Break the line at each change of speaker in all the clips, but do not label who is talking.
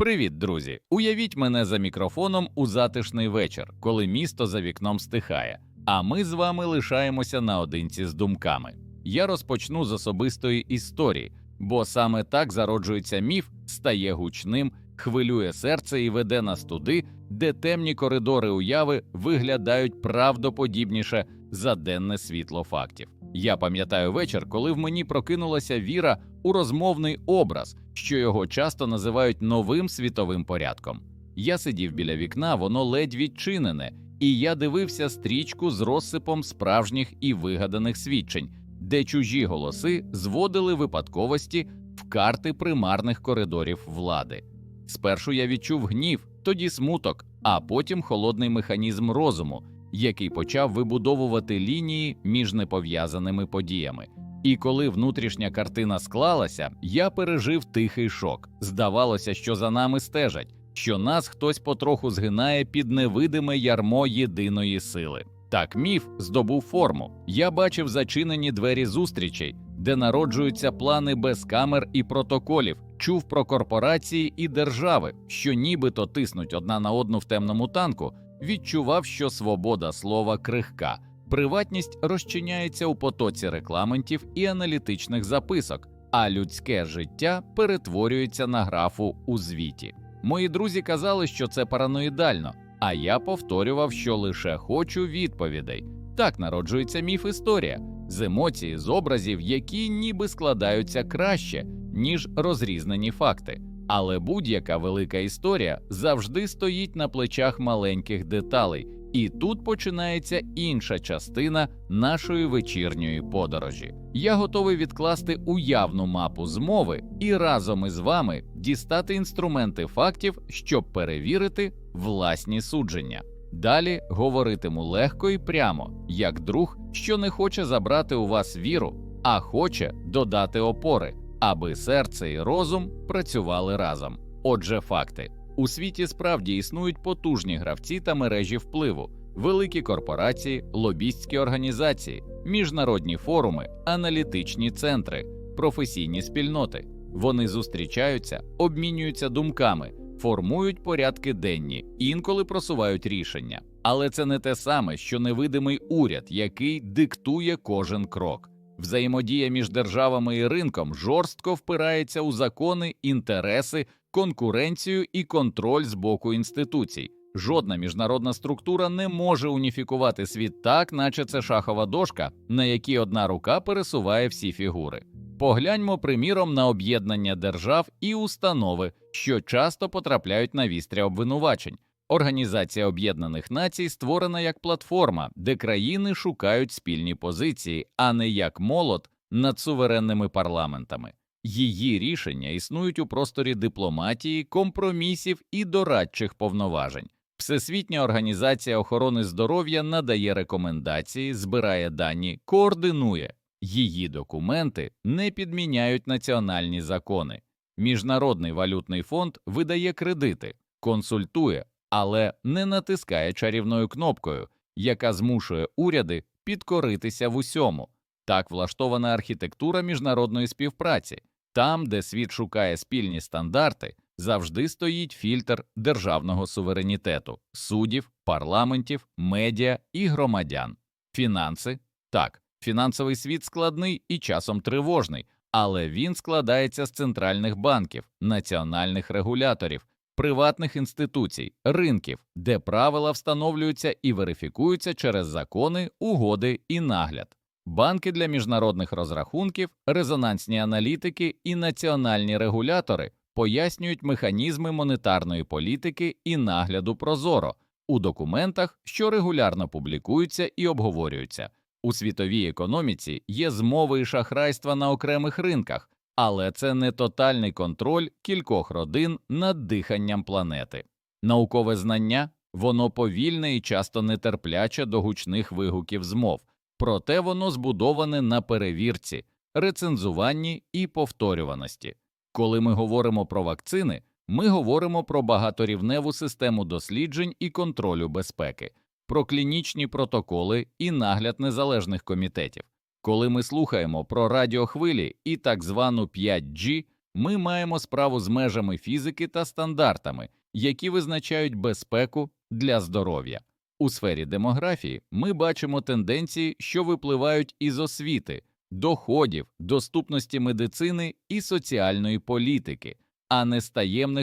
Привіт, друзі! Уявіть мене за мікрофоном у затишний вечір, коли місто за вікном стихає, а ми з вами лишаємося наодинці з думками. Я розпочну з особистої історії, бо саме так зароджується міф, стає гучним, хвилює серце і веде нас туди, де темні коридори уяви виглядають правдоподібніше за денне світло фактів. Я пам'ятаю вечір, коли в мені прокинулася віра у розмовний образ, що його часто називають новим світовим порядком. Я сидів біля вікна, воно ледь відчинене, і я дивився стрічку з розсипом справжніх і вигаданих свідчень, де чужі голоси зводили випадковості в карти примарних коридорів влади. Спершу я відчув гнів, тоді смуток, а потім холодний механізм розуму, який почав вибудовувати лінії між непов'язаними подіями. І коли внутрішня картина склалася, я пережив тихий шок. Здавалося, що за нами стежать, що нас хтось потроху згинає під невидиме ярмо єдиної сили. Так міф здобув форму. Я бачив зачинені двері зустрічей, де народжуються плани без камер і протоколів, чув про корпорації і держави, що нібито тиснуть одна на одну в темному танку, відчував, що свобода слова крихка. Приватність розчиняється у потоці рекламентів і аналітичних записок, а людське життя перетворюється на графу у звіті. Мої друзі казали, що це параноїдально, а я повторював, що лише хочу відповідей. Так народжується міф історія з емоцій, з образів, які ніби складаються краще, ніж розрізнені факти. Але будь-яка велика історія завжди стоїть на плечах маленьких деталей. І тут починається інша частина нашої вечірньої подорожі. Я готовий відкласти уявну мапу змови і разом із вами дістати інструменти фактів, щоб перевірити власні судження. Далі говоритиму легко і прямо, як друг, що не хоче забрати у вас віру, а хоче додати опори, аби серце і розум працювали разом. Отже, факти. У світі справді існують потужні гравці та мережі впливу, великі корпорації, лобістські організації, міжнародні форуми, аналітичні центри, професійні спільноти. Вони зустрічаються, обмінюються думками, формують порядки денні, інколи просувають рішення. Але це не те саме, що невидимий уряд, який диктує кожен крок. Взаємодія між державами і ринком жорстко впирається у закони, інтереси, конкуренцію і контроль з боку інституцій. Жодна міжнародна структура не може уніфікувати світ так, наче це шахова дошка, на якій одна рука пересуває всі фігури. Погляньмо, приміром, на об'єднання держав і установи, що часто потрапляють на вістря обвинувачень. Організація Об'єднаних Націй створена як платформа, де країни шукають спільні позиції, а не як молот над суверенними парламентами. Її рішення існують у просторі дипломатії, компромісів і дорадчих повноважень. Всесвітня організація охорони здоров'я надає рекомендації, збирає дані, координує. Її документи не підміняють національні закони. Міжнародний валютний фонд видає кредити, консультує, але не натискає чарівною кнопкою, яка змушує уряди підкоритися в усьому. Так влаштована архітектура міжнародної співпраці. Там, де світ шукає спільні стандарти, завжди стоїть фільтр державного суверенітету, суддів, парламентів, медіа і громадян. Фінанси так, фінансовий світ складний і часом тривожний, але він складається з центральних банків, національних регуляторів, приватних інституцій, ринків, де правила встановлюються і верифікуються через закони, угоди і нагляд. Банки для міжнародних розрахунків, резонансні аналітики і національні регулятори пояснюють механізми монетарної політики і нагляду Прозоро у документах, що регулярно публікуються і обговорюються. У світовій економіці є змови і шахрайства на окремих ринках, але це не тотальний контроль кількох родин над диханням планети. Наукове знання воно повільне і часто нетерпляче до гучних вигуків змов проте воно збудоване на перевірці, рецензуванні і повторюваності. Коли ми говоримо про вакцини, ми говоримо про багаторівневу систему досліджень і контролю безпеки, про клінічні протоколи і нагляд незалежних комітетів. Коли ми слухаємо про радіохвилі і так звану 5G, Ми маємо справу з межами фізики та стандартами, які визначають безпеку для здоров'я. У сфері демографії ми бачимо тенденції, що випливають із освіти, доходів, доступності медицини і соціальної політики, а не з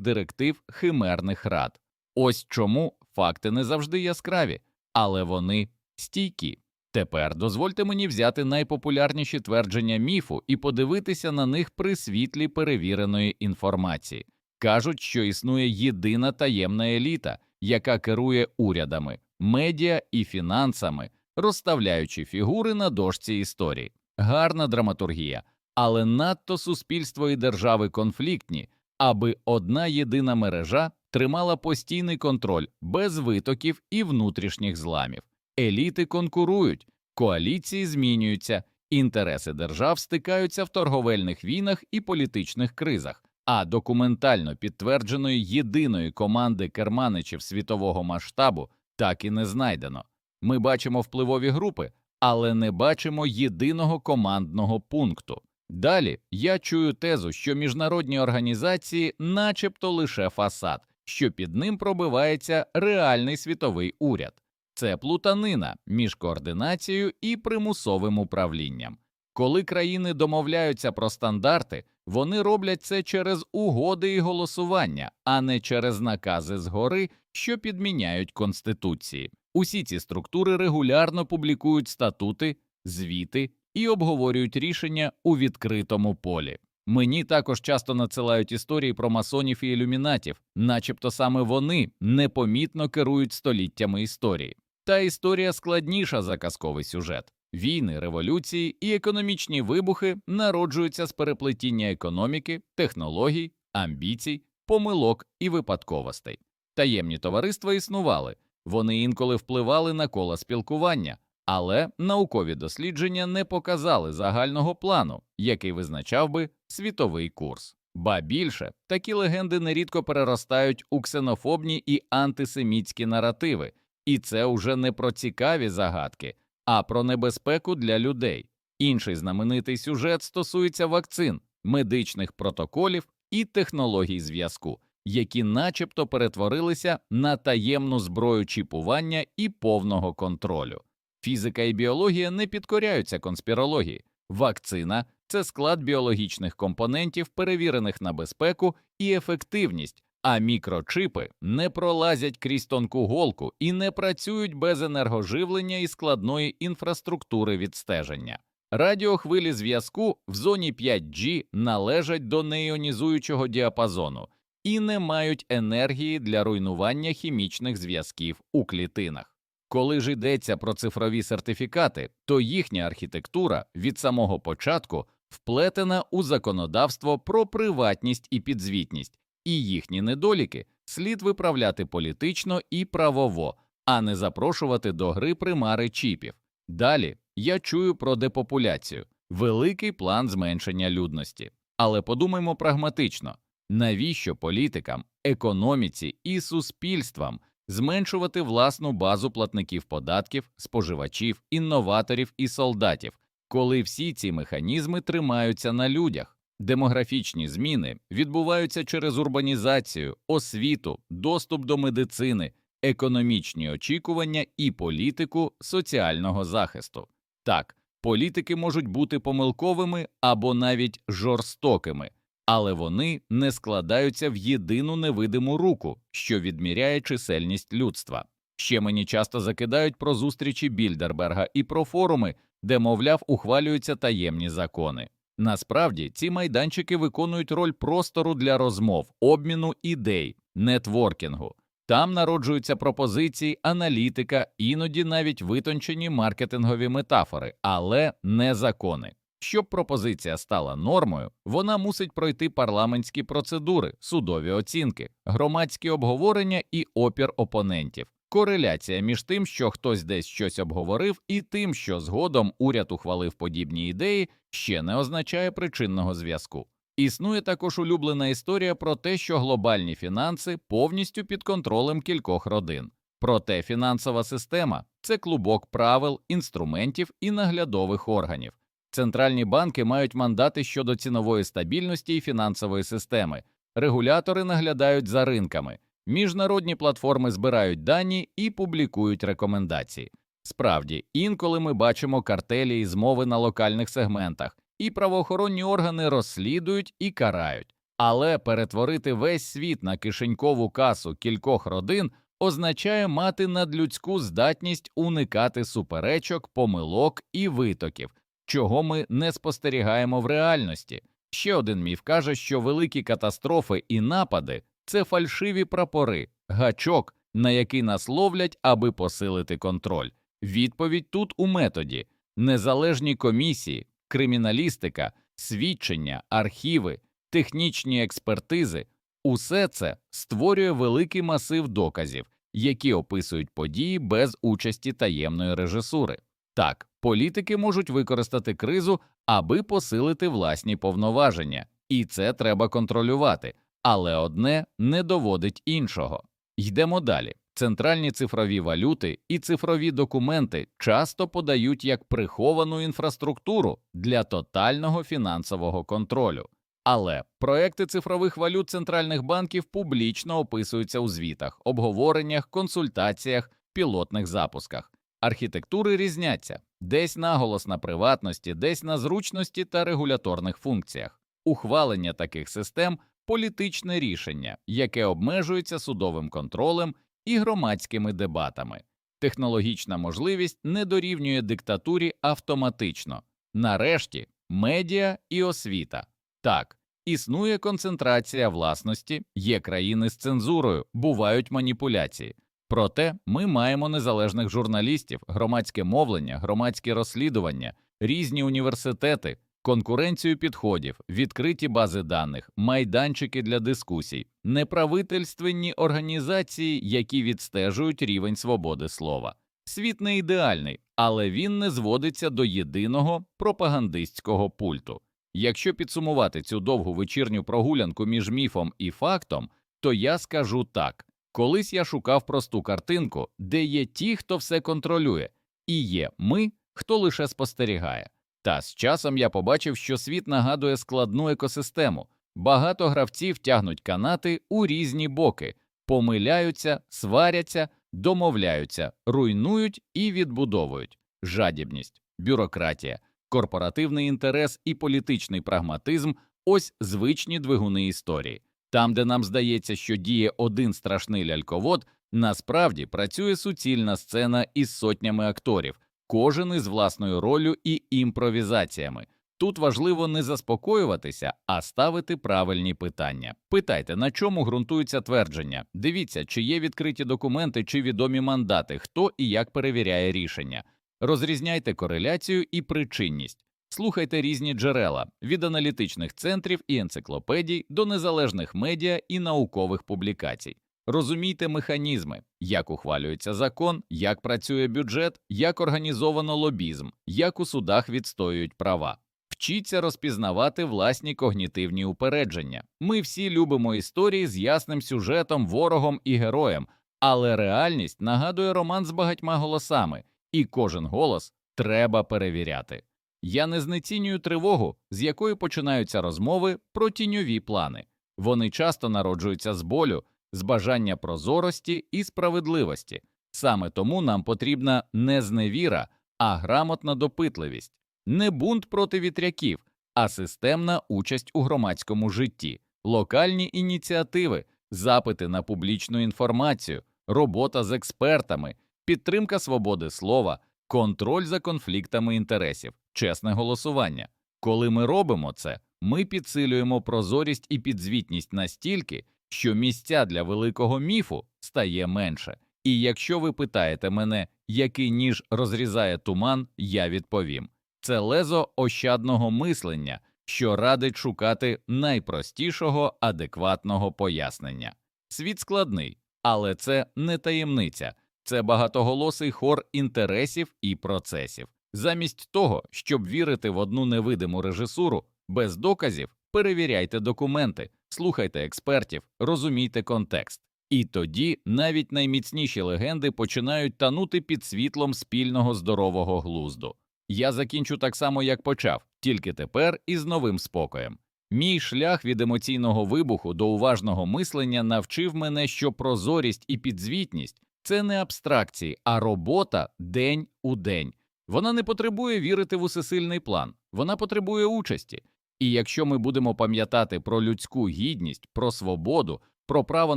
директив химерних рад. Ось чому факти не завжди яскраві, але вони стійкі. Тепер дозвольте мені взяти найпопулярніші твердження міфу і подивитися на них при світлі перевіреної інформації. Кажуть, що існує єдина таємна еліта, яка керує урядами, медіа і фінансами, розставляючи фігури на дошці історії. Гарна драматургія, але надто суспільство і держави конфліктні, аби одна єдина мережа тримала постійний контроль без витоків і внутрішніх зламів. Еліти конкурують, коаліції змінюються, інтереси держав стикаються в торговельних війнах і політичних кризах, а документально підтвердженої єдиної команди керманичів світового масштабу так і не знайдено. Ми бачимо впливові групи, але не бачимо єдиного командного пункту. Далі я чую тезу, що міжнародні організації, начебто лише фасад, що під ним пробивається реальний світовий уряд. Це плутанина між координацією і примусовим управлінням. Коли країни домовляються про стандарти, вони роблять це через угоди і голосування, а не через накази згори, що підміняють конституції. Усі ці структури регулярно публікують статути, звіти і обговорюють рішення у відкритому полі. Мені також часто надсилають історії про масонів і ілюмінатів, начебто саме вони непомітно керують століттями історії. Та історія складніша за казковий сюжет. Війни, революції і економічні вибухи народжуються з переплетіння економіки, технологій, амбіцій, помилок і випадковостей. Таємні товариства існували, вони інколи впливали на кола спілкування, але наукові дослідження не показали загального плану, який визначав би світовий курс. Ба більше такі легенди нерідко переростають у ксенофобні і антисемітські наративи, і це уже не про цікаві загадки, а про небезпеку для людей. Інший знаменитий сюжет стосується вакцин, медичних протоколів і технологій зв'язку, які начебто перетворилися на таємну зброю чіпування і повного контролю. Фізика і біологія не підкоряються конспірології. Вакцина це склад біологічних компонентів, перевірених на безпеку і ефективність, а мікрочипи не пролазять крізь тонку голку і не працюють без енергоживлення і складної інфраструктури відстеження. Радіохвилі зв'язку в зоні 5G належать до неіонізуючого діапазону і не мають енергії для руйнування хімічних зв'язків у клітинах. Коли ж йдеться про цифрові сертифікати, то їхня архітектура від самого початку вплетена у законодавство про приватність і підзвітність, і їхні недоліки слід виправляти політично і правово, а не запрошувати до гри примари чіпів. Далі я чую про депопуляцію, великий план зменшення людності. Але подумаймо прагматично, навіщо політикам, економіці і суспільствам зменшувати власну базу платників податків, споживачів, інноваторів і солдатів, коли всі ці механізми тримаються на людях. Демографічні зміни відбуваються через урбанізацію, освіту, доступ до медицини, економічні очікування і політику соціального захисту. Так, політики можуть бути помилковими або навіть жорстокими, але вони не складаються в єдину невидиму руку, що відміряє чисельність людства. Ще мені часто закидають про зустрічі Більдерберга і про форуми, де, мовляв, ухвалюються таємні закони. Насправді ці майданчики виконують роль простору для розмов, обміну ідей, нетворкінгу. Там народжуються пропозиції, аналітика, іноді навіть витончені маркетингові метафори, але не закони. Щоб пропозиція стала нормою, вона мусить пройти парламентські процедури, судові оцінки, громадські обговорення і опір опонентів. Кореляція між тим, що хтось десь щось обговорив, і тим, що згодом уряд ухвалив подібні ідеї, ще не означає причинного зв'язку. Існує також улюблена історія про те, що глобальні фінанси повністю під контролем кількох родин. Проте фінансова система це клубок правил, інструментів і наглядових органів. Центральні банки мають мандати щодо цінової стабільності і фінансової системи. Регулятори наглядають за ринками. Міжнародні платформи збирають дані і публікують рекомендації. Справді, інколи ми бачимо картелі і змови на локальних сегментах, і правоохоронні органи розслідують і карають. Але перетворити весь світ на кишенькову касу кількох родин означає мати надлюдську здатність уникати суперечок, помилок і витоків, чого ми не спостерігаємо в реальності. Ще один міф каже, що великі катастрофи і напади це фальшиві прапори, гачок, на який нас ловлять, аби посилити контроль. Відповідь тут у методі незалежні комісії, криміналістика, свідчення, архіви, технічні експертизи усе це створює великий масив доказів, які описують події без участі таємної режисури. Так, політики можуть використати кризу, аби посилити власні повноваження, і це треба контролювати, але одне не доводить іншого. Йдемо далі. Центральні цифрові валюти і цифрові документи часто подають як приховану інфраструктуру для тотального фінансового контролю. Але проекти цифрових валют центральних банків публічно описуються у звітах, обговореннях, консультаціях, пілотних запусках. Архітектури різняться десь наголос на приватності, десь на зручності та регуляторних функціях. Ухвалення таких систем політичне рішення, яке обмежується судовим контролем і громадськими дебатами. Технологічна можливість не дорівнює диктатурі автоматично. Нарешті медіа і освіта. Так, існує концентрація власності, є країни з цензурою, бувають маніпуляції. Проте ми маємо незалежних журналістів, громадське мовлення, громадські розслідування, різні університети, конкуренцію підходів, відкриті бази даних, майданчики для дискусій, неправительственні організації, які відстежують рівень свободи слова. Світ не ідеальний, але він не зводиться до єдиного пропагандистського пульту. Якщо підсумувати цю довгу вечірню прогулянку між міфом і фактом, то я скажу так: колись я шукав просту картинку, де є ті, хто все контролює, і є ми, хто лише спостерігає. Та з часом я побачив, що світ нагадує складну екосистему. Багато гравців тягнуть канати у різні боки, помиляються, сваряться, домовляються, руйнують і відбудовують жадібність, бюрократія, корпоративний інтерес і політичний прагматизм ось звичні двигуни історії. Там, де нам здається, що діє один страшний ляльковод, насправді працює суцільна сцена із сотнями акторів, кожен із власною ролью і імпровізаціями. Тут важливо не заспокоюватися, а ставити правильні питання. Питайте, на чому ґрунтуються твердження. Дивіться, чи є відкриті документи чи відомі мандати, хто і як перевіряє рішення. Розрізняйте кореляцію і причинність. Слухайте різні джерела від аналітичних центрів і енциклопедій до незалежних медіа і наукових публікацій. Розумійте механізми, як ухвалюється закон, як працює бюджет, як організовано лобізм, як у судах відстоюють права. Вчіться розпізнавати власні когнітивні упередження. Ми всі любимо історії з ясним сюжетом, ворогом і героєм, але реальність нагадує роман з багатьма голосами, і кожен голос треба перевіряти. Я не знецінюю тривогу, з якої починаються розмови про тіньові плани. Вони часто народжуються з болю, з бажання прозорості і справедливості. Саме тому нам потрібна не зневіра, а грамотна допитливість, не бунт проти вітряків, а системна участь у громадському житті, локальні ініціативи, запити на публічну інформацію, робота з експертами, підтримка свободи слова, контроль за конфліктами інтересів, чесне голосування. Коли ми робимо це, ми підсилюємо прозорість і підзвітність настільки, що місця для великого міфу стає менше. І якщо ви питаєте мене, який ніж розрізає туман, я відповім це лезо ощадного мислення, що радить шукати найпростішого адекватного пояснення. Світ складний, але це не таємниця, це багатоголосий хор інтересів і процесів. Замість того, щоб вірити в одну невидиму режисуру без доказів, перевіряйте документи, слухайте експертів, розумійте контекст. І тоді навіть найміцніші легенди починають танути під світлом спільного здорового глузду. Я закінчу так само, як почав, тільки тепер із новим спокоєм. Мій шлях від емоційного вибуху до уважного мислення навчив мене, що прозорість і підзвітність це не абстракції, а робота день у день. Вона не потребує вірити в усесильний план, вона потребує участі. І якщо ми будемо пам'ятати про людську гідність, про свободу, про право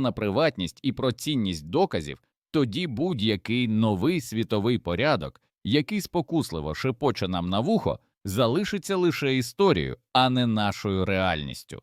на приватність і про цінність доказів, тоді будь-який новий світовий порядок, який спокусливо шепоче нам на вухо, залишиться лише історією, а не нашою реальністю.